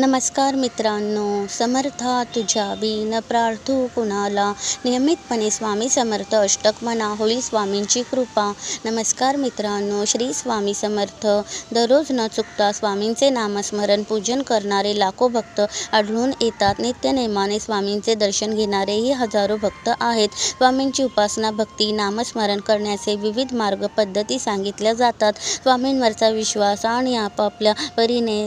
नमस्कार मित्रांनो समर्था तुझ्या न प्रार्थू कुणाला? नियमितपणे स्वामी समर्थ अष्टक म्हणा होईल स्वामींची कृपा. नमस्कार मित्रांनो श्री स्वामी समर्थ. दररोज न चुकता स्वामींचे नामस्मरण पूजन करणारे लाखो भक्त आढळून येतात. नित्यनेमाने स्वामींचे दर्शन घेणारेही हजारो भक्त आहेत. स्वामींची उपासना भक्ती नामस्मरण करण्याचे विविध मार्ग पद्धती सांगितल्या जातात. स्वामींवरचा विश्वास आणि आपापल्या परीने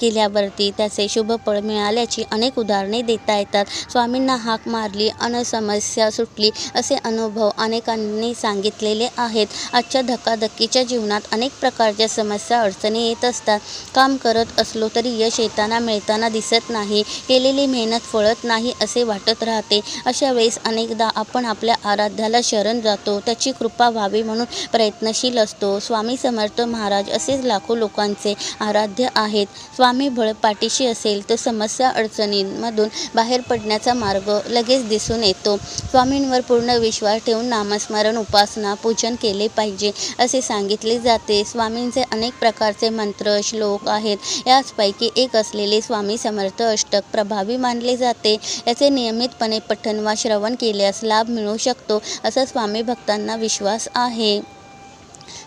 केल्यावरती त्याचे शुभफळ मिळाल्याची अनेक उदाहरणे देता येतात. स्वामींना हाक मारली अन समस्या सुटली असे अनुभव अनेकांनी सांगितलेले आहेत. आजच्या धकाधकीच्या जीवनात अनेक प्रकारच्या समस्या अडचणी येत असतात. काम करत असलो तरी यश येताना मिळताना दिसत नाही केलेली मेहनत फळत नाही असे वाटत राहते. अशा वेळेस अनेकदा आपण आपल्या आराध्याला शरण जातो त्याची कृपा व्हावी म्हणून प्रयत्नशील असतो. स्वामी समर्थ महाराज असेच लाखो लोकांचे आराध्य आहेत. स्वामी बळ पाठीशी असेल तर समस्या अडचणींमधून बाहेर पडण्याचा मार्ग लगेच दिसून येतो. स्वामींवर पूर्ण विश्वास ठेवून नामस्मरण उपासना पूजन केले पाहिजे असे सांगितले जाते. स्वामींचे अनेक प्रकारचे मंत्र श्लोक आहेत. याचपैकी एक असलेले स्वामी समर्थ अष्टक प्रभावी मानले जाते. याचे नियमितपणे पठण वा श्रवण केल्यास लाभ मिळू शकतो असा स्वामी भक्तांना विश्वास आहे.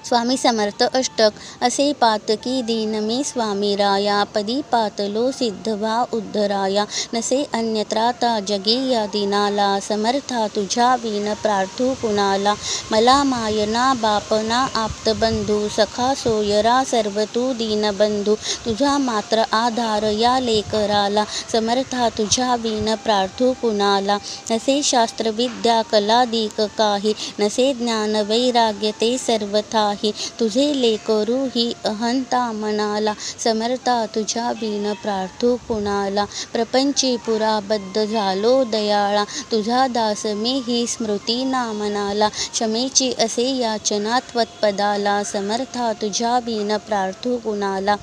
स्वामी समर्थ अष्टक असे पातकी दीन मी स्वामी राया पदी पातलो सिद्धवा उद्धराया नसे अन्यत्राता जगी या दिनाला समर्था तुझ्या विन प्रार्थू कुणाला मला मायना बापना आप्तबंधू सखा सोयरा सर्व तू दीनबंधू तुझा मात्र आधार या लेकराला समर्था तुझ्या विन प्रार्थू कुणाला नसे शास्त्रविद्या कला दीक काही नसे ज्ञान वैराग्य ते सर्वथा सर्वथाही तुझे लेकरू ही अहंता मनाला समर्था तुझ्या बिन प्रार्थू कुणाला. प्रपंची पुराबद्ध झालो दयाळा तुझा दास मी ही स्मृती नामनाला. क्षमेची असे याचना त्वत्पदाला समर्था तुझ्या बिन प्रार्थू कुणाला.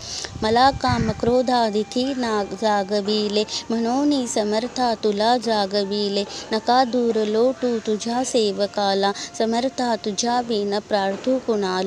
मला काम क्रोधादिथी ना जागविले म्हणून समर्था तुला जागविले. नका दूर लोटू तुझ्या सेवकाला समर्था तुझ्या बिन प्रार्थू कुणाला.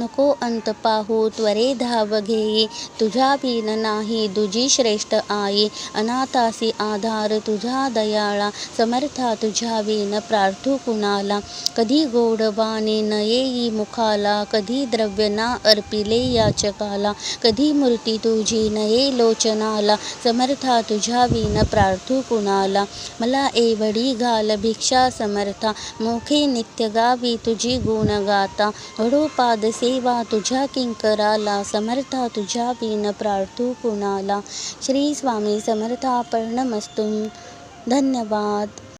नको अंत पाहू त्वरे धाव घेई. तुझ्या बिन नाही तुझी श्रेष्ठ आई. अनाथासी आधार तुझा दयाळा. समर्था तुझ्या बिन प्रार्थू कुणाला. कधी गोडवाने न येई मुखाला. कधी द्रव्य ना अर्पिले याचकाला. कधी मूर्ती तुझी नये लोचनाला. समर्था तुझ्या बिन प्रार्थू कुणाला. मला एवढी घाल भिक्षा समर्था. मोखे नित्य गावी तुझी गुणगाता वडो पाद सेवा तुझ्या किंकराला समर्था तुझ्या विन प्रार्थू कुणाला? श्री स्वामी समर्था धन्यवाद.